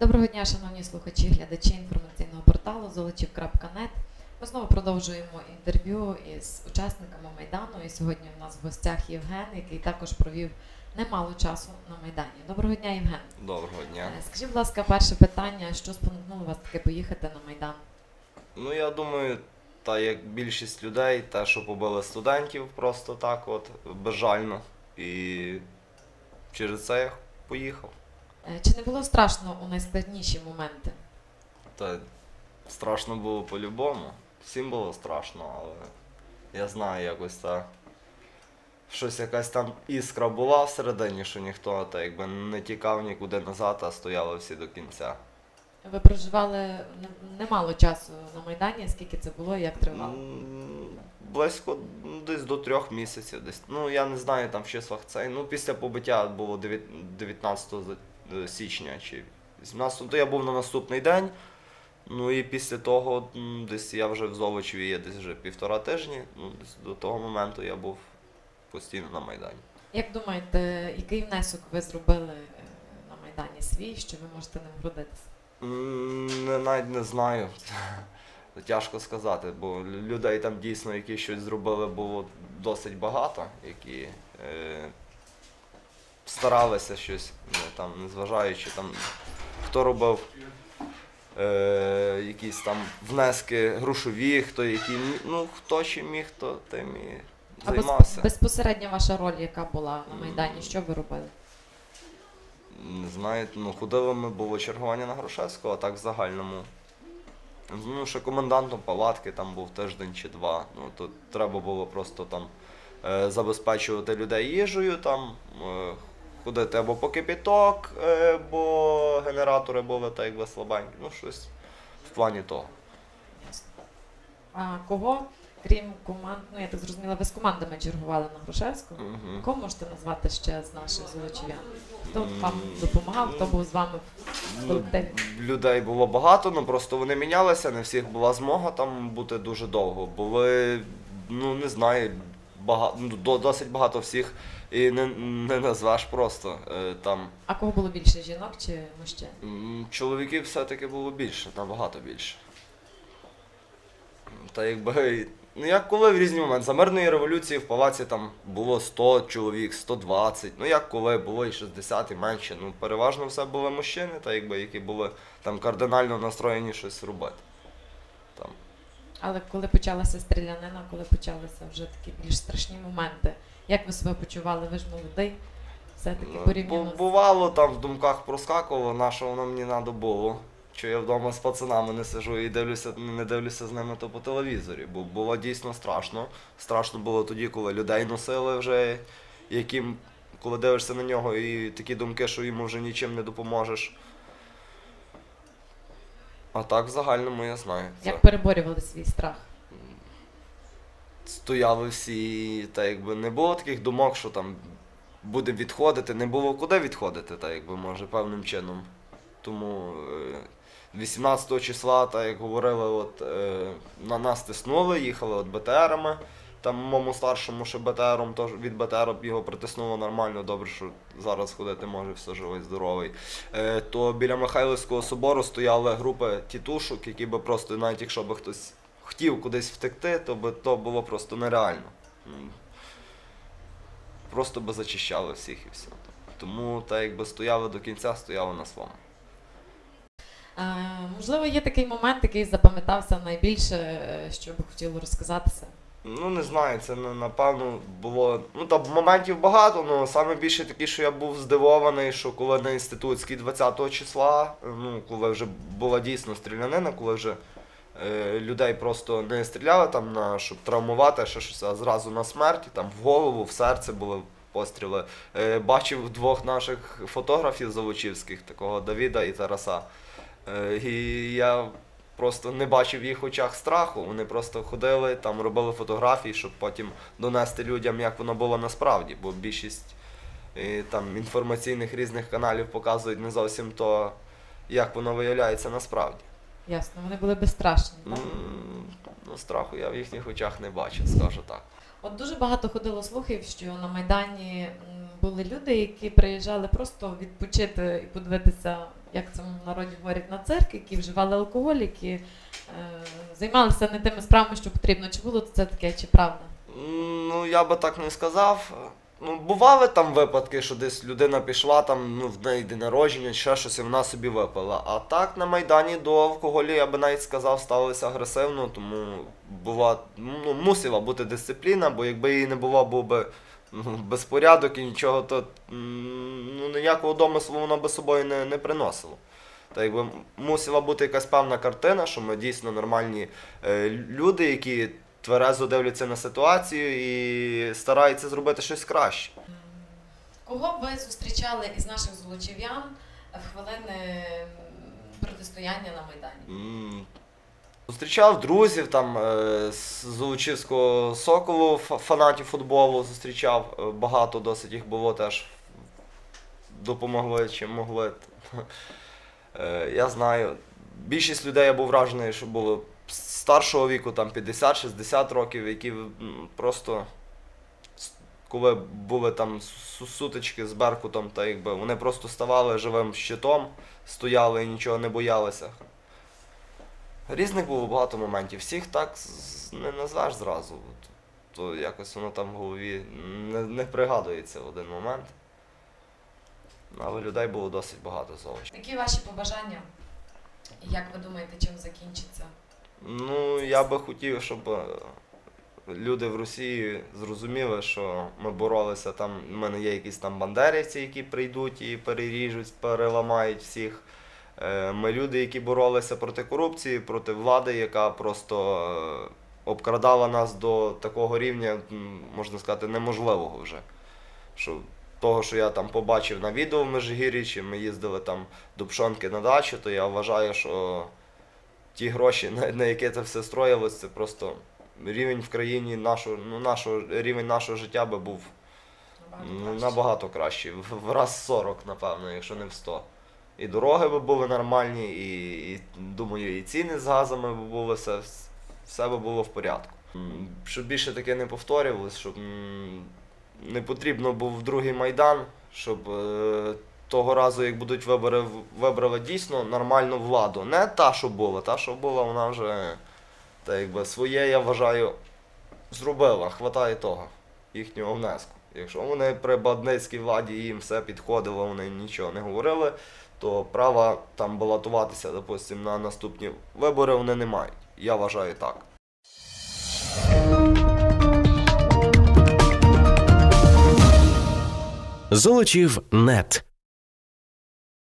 Доброго дня, шановні слухачі, глядачі інформаційного порталу золочів.нет. Ми знову продовжуємо інтерв'ю із учасниками Майдану. І сьогодні у нас в гостях Євген, який також провів немало часу на Майдані. Доброго дня, Євген. Доброго дня. Е, Скажіть, будь ласка, перше питання: що спонукнуло вас таки поїхати на Майдан? Ну я думаю, та як більшість людей, те, що побили студентів просто так, от безжально. І через це я поїхав. Е, Чи не було страшно у найскладніші моменти? Та страшно було по-любому. Всім було страшно, але я знаю якось та. Щось якась там іскра була всередині, що ніхто та якби не тікав нікуди назад, а стояли всі до кінця. Ви проживали немало часу на Майдані. Скільки це було і як тривало? Близько ну, десь до трьох місяців. Десь. Ну я не знаю там в числах цей. Ну після побиття було дев'ят- 19 за- е, січня чи 18, то я був на наступний день. Ну і після того десь я вже в Золочеві є десь вже півтора тижні. Ну, десь до того моменту я був постійно на Майдані. Як думаєте, який внесок ви зробили е, на Майдані свій, що ви можете ним гордитися? Не, навіть не знаю. Тяжко сказати, бо людей там дійсно, які щось зробили, було досить багато, які е, старалися щось, ну, там, незважаючи там, хто робив е, якісь там внески грошові, хто які ну, хто чим міг, то тим і А без- займався. безпосередньо ваша роль, яка була на Майдані, що ви робили? Не знаю, ну ходили ми було чергування на Грушевського, а так в загальному. Ну, ще комендантом палатки там був тиждень чи два. Ну, то треба було просто там е, забезпечувати людей їжею, там е, ходити або по кипіток, е, бо генератори були так якби слабенькі. Ну, щось в плані того. А кого, крім команд, ну я так зрозуміла, ви з командами чергували на Грушевського? Мгм. Кого можете назвати ще з наших золочів'ян? Хто вам допомагав, хто був з вами в Ну, колективі? людей було багато, ну просто вони мінялися, не всіх була змога там бути дуже довго. Були, ну не знаю, багато, ну, досить багато всіх і не, не назвеш просто. Е, Там А кого було більше жінок чи мужчин? м, чоловіків все-таки було більше, набагато більше. Та якби. Ну як коли в різні моменти. За мирної революції в палаці там було 100 чоловік, 120. Ну як коли було і 60, і менше. Ну переважно все були мужчини, та якби які були там кардинально настроєні щось робити. Там. Але коли почалася стрілянина, коли почалися вже такі більш страшні моменти, як ви себе почували? Ви ж молодий, все-таки Ну, порівняно з Бувало там в думках проскакувало, на що воно мені треба було. Що я вдома з пацанами не сижу і дивлюся, не дивлюся з ними то по телевізорі. Бо було дійсно страшно. Страшно було тоді, коли людей носили вже, яким, коли дивишся на нього, і такі думки, що йому вже нічим не допоможеш. А так в загальному я знаю. Це як переборювали свій страх? Стояли всі, та якби не було таких думок, що там буде відходити, не було куди відходити, та якби може певним чином. Тому е, 18 числа, так як говорили, от е, на нас тиснули, їхали от БТРами. Там моєму старшому ще БТРом, тож від БТР його притиснуло нормально, добре, що зараз ходити може, все живий, здоровий. Е, то біля Михайлівського собору стояли групи тітушок, які би просто, навіть якщо би хтось хотів кудись втекти, то би то було просто нереально. Просто би зачищали всіх і все. Тому так якби стояли до кінця, стояли на своєму. Можливо, є такий момент, який запам'ятався найбільше, е, що би хотіло розказатися. Ну, не знаю, це напевно було. Ну там моментів багато, але саме більше такі, що я був здивований, що коли на інститутській 20 числа, ну коли вже була дійсно стрілянина, коли вже людей просто не стріляли там на щоб травмувати, ще щось, а зразу на смерть, там в голову, в серце були постріли. Е, бачив двох наших фотографів золочівських, такого Давіда і Тараса. Е, і я просто не бачив в їх очах страху. Вони просто ходили, там робили фотографії, щоб потім донести людям, як воно було насправді. Бо більшість е, там інформаційних різних каналів показують не зовсім то, як воно виявляється насправді. Ясно, вони були безстрашні. Так? Ну, страху я в їхніх очах не бачив, скажу так. От дуже багато ходило слухів, що на Майдані були люди, які приїжджали просто відпочити і подивитися як це в народі говорять, на цирк, які вживали алкоголь, які е, займалися не тими справами, що потрібно. Чи було це таке, чи правда? Ну, я би так не сказав. Ну, бували там випадки, що десь людина пішла, там, ну, в неї день народження, ще щось, і вона собі випила. А так на Майдані до алкоголю, я би навіть сказав, ставилися агресивно, тому була, ну, мусила бути дисципліна, бо якби її не було, був би ну, безпорядок і нічого, то ну, ніякого домислу воно би собою не, не приносило. Та якби мусила бути якась певна картина, що ми дійсно нормальні е, люди, які тверезо дивляться на ситуацію і стараються зробити щось краще. Кого б ви зустрічали із наших золочів'ян в хвилини протистояння на Майдані? М, Зустрічав друзів там е, з Золочівського Соколу, фа- фанатів футболу зустрічав. е, Багато досить їх було теж. Допомогли чим могли. Е, Я знаю. Більшість людей я був вражений, що було старшого віку, там 50-60 років, які просто коли були там сутички з Беркутом, та якби вони просто ставали живим щитом, стояли і нічого не боялися. Різних було багато моментів. Всіх так не назвеш зразу. То якось воно там в голові не, не пригадується в один момент. Але людей було досить багато зовсім. Які ваші побажання? Як ви думаєте, чим закінчиться? Ну, я би хотів, щоб е, люди в Росії зрозуміли, що ми боролися там. У мене є якісь там бандерівці, які прийдуть і переріжуть, переламають всіх. Е, Ми люди, які боролися проти корупції, проти влади, яка просто е, обкрадала нас до такого рівня, можна сказати, неможливого вже. Що того, що я там побачив на відео в Межигір'ї, чи ми їздили там до Пшонки на дачу, то я вважаю, що ті гроші, на, на які це все строїлось, це просто рівень в країні нашого, ну, нашого, рівень нашого життя би був Набагато ну, набагато кращий. В, в раз 40, напевно, якщо не в 100. І дороги би були нормальні, і, і думаю, і ціни з газами би були, все, все би було в порядку. Щоб більше таке не повторювалось, щоб не потрібно був другий майдан, щоб е, того разу, як будуть вибори, вибрали дійсно нормальну владу. Не та, що була, та, що була, вона вже та, якби, своє, я вважаю, зробила. Хватає того, їхнього внеску. Якщо вони при бандитській владі їм все підходило, вони нічого не говорили, то права там балотуватися, допустим, на наступні вибори вони не мають. Я вважаю так. Золочів нет.